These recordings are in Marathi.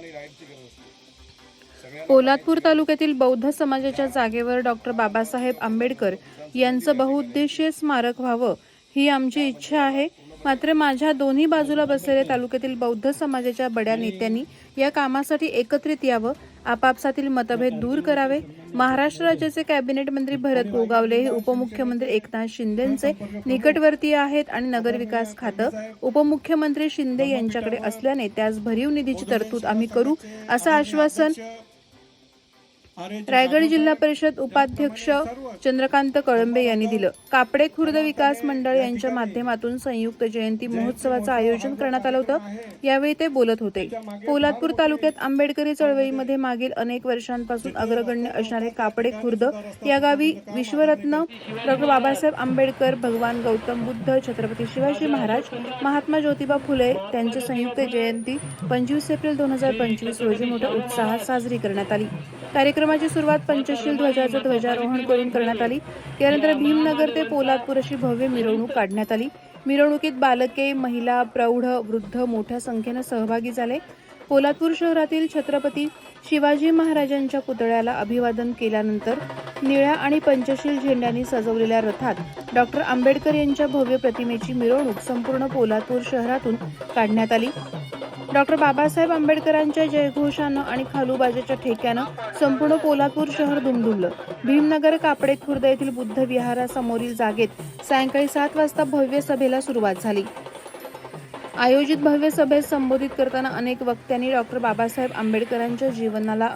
ठिकाणी गरज असते. पोलादपूर तालुक्यातील बौद्ध समाजाच्या जागेवर डॉक्टर बाबासाहेब आंबेडकर यांचं बहुउद्देशीय स्मारक व्हावं ही आमची इच्छा आहे. मात्र माझ्या दोन्ही बाजूला बसलेल्या तालुक्यातील बौद्ध समाजाच्या बड्या नेत्यांनी या कामासाठी एकत्रित यावं आपापसातील मतभेद दूर करावे. महाराष्ट्र राज्याचे कॅबिनेट मंत्री भरत गोगावले हे उपमुख्यमंत्री एकनाथ शिंदेचे निकटवर्तीय आहेत आणि नगरविकास खातं उपमुख्यमंत्री शिंदे यांच्याकडे असल्याने त्यास भरीव निधीची तरतूद आम्ही करू असं आश्वासन रायगड जिल्हा परिषद उपाध्यक्ष चंद्रकांत कळंबे यांनी दिलं. कापडे खुर्द विकास मंडळ यांच्या माध्यमातून संयुक्त जयंती महोत्सवाचं आयोजन करण्यात आलं होतं. यावेळी ते बोलत होते. पोलादपूर तालुक्यात आंबेडकरी चळवळीमध्ये मागील अनेक वर्षांपासून अग्रगण्य असणारे कापडे खुर्द या गावी विश्वरत्न डॉक्टर बाबासाहेब आंबेडकर भगवान गौतम बुद्ध छत्रपती शिवाजी महाराज महात्मा ज्योतिबा फुले त्यांची संयुक्त जयंती पंचवीस एप्रिल दोन हजार पंचवीस रोजी मोठ्या उत्साहात साजरी करण्यात आली. कार्यक्रम कार्यक्रमाची सुरुवात पंचशील ध्वजाचं ध्वजारोहण करून करण्यात आली. त्यानंतर भीमनगर ते पोलादपूर अशी भव्य मिरवणूक काढण्यात आली. मिरवणुकीत बालके महिला प्रौढ वृद्ध मोठ्या संख्येनं सहभागी झाले. पोलादपूर शहरातील छत्रपती शिवाजी महाराजांच्या पुतळ्याला अभिवादन केल्यानंतर निळ्या आणि पंचशील झेंड्यांनी सजवलेल्या रथात डॉक्टर आंबेडकर यांच्या भव्य प्रतिमेची मिरवणूक संपूर्ण पोलादपूर शहरातून काढण्यात आली. डॉक्टर बाबासाहेब आंबेडकरांच्या जयघोषानं आणि खालूबाजेच्या ठेक्यानं संपूर्ण कोल्हापूर शहर दुमदुमलं. भीमनगर कापडे खुर्द येथील बुद्ध विहारासमोरील जागेत सायंकाळी सात वाजता भव्य सभेला सुरुवात झाली. आयोजित भव्य सभेत संबोधित करताना अनेक वक्त्यांनी डॉक्टर बाबासाहेब आंबेडकरांच्या जीवनाला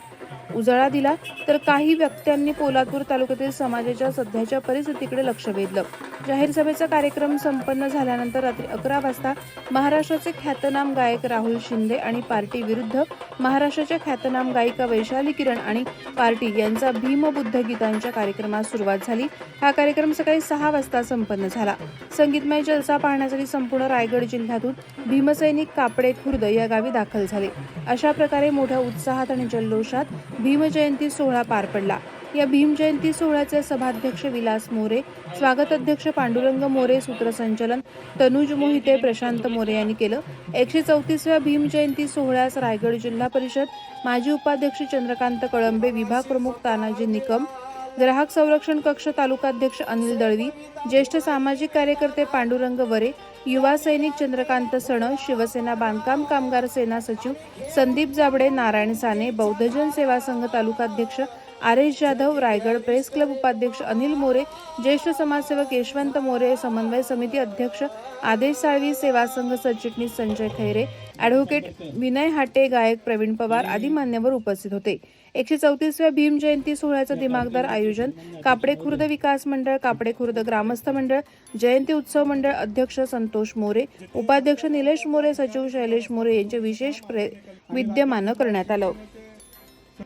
उजाळा दिला तर काही व्यक्त्यांनी पोलादपूर तालुक्यातील समाजाच्या सध्याच्या परिस्थितीकडे लक्ष वेधलं. जाहीर सभेचा कार्यक्रम संपन्न झाल्यानंतर रात्री अकरा वाजता महाराष्ट्राचे ख्यातनाम गायक राहुल शिंदे आणि पार्टी विरुद्ध महाराष्ट्राच्या ख्यातनाम गायिका वैशाली किरण आणि पार्टी यांचा भीमबुद्ध गीतांच्या कार्यक्रमास सुरुवात झाली. हा कार्यक्रम सकाळी सहा वाजता संपन्न झाला. संगीतमय जलसा पाहण्यासाठी संपूर्ण रायगड जिल्ह्यातून भीमसैनिक कापडे खुर्द या गावी दाखल झाले. अशा प्रकारे मोठ्या उत्साहात आणि जल्लोषात भीमजयंती सोहळा पार पडला. या भीमजयंती सोहळ्याचे सभाध्यक्ष विलास मोरे स्वागताध्यक्ष पांडुरंग मोरे सूत्रसंचलन तनुज मोहिते प्रशांत मोरे यांनी केलं. एकशे चौतीसव्या भीम जयंती सोहळ्यास रायगड जिल्हा परिषद माजी उपाध्यक्ष चंद्रकांत कळंबे विभाग प्रमुख तानाजी निकम ग्राहक संरक्षण कक्ष तालुकाध्यक्ष अनिल दळवी ज्येष्ठ सामाजिक कार्यकर्ते पांडुरंग वरे युवा सैनिक चंद्रकांत सण शिवसेना बांधकाम कामगार सेना सचिव संदीप जाबडे नारायण साने बौद्धजन सेवा संघ तालुकाध्यक्ष R S Jadhav Raigad press club उपाध्यक्ष अनिल मोरे ज्येष्ठ समाजसेवक यशवंत मोरे समन्वय समिती अध्यक्ष आदेश साळवी सेवा संघ सरचिटणीस संजय खैरे ॲडव्होकेट विनय हाटे गायक प्रवीण पवार आदी मान्यवर उपस्थित होते. एकशे चौतीसव्या भीम जयंती सोहळ्याचं दिमागदार आयोजन कापडे खुर्द विकास मंडळ कापडे खुर्द ग्रामस्थ मंडळ जयंती उत्सव मंडळ अध्यक्ष संतोष मोरे उपाध्यक्ष निलेश मोरे सचिव शैलेश मोरे यांचे विशेष प्रे विद्यमानं करण्यात आलं.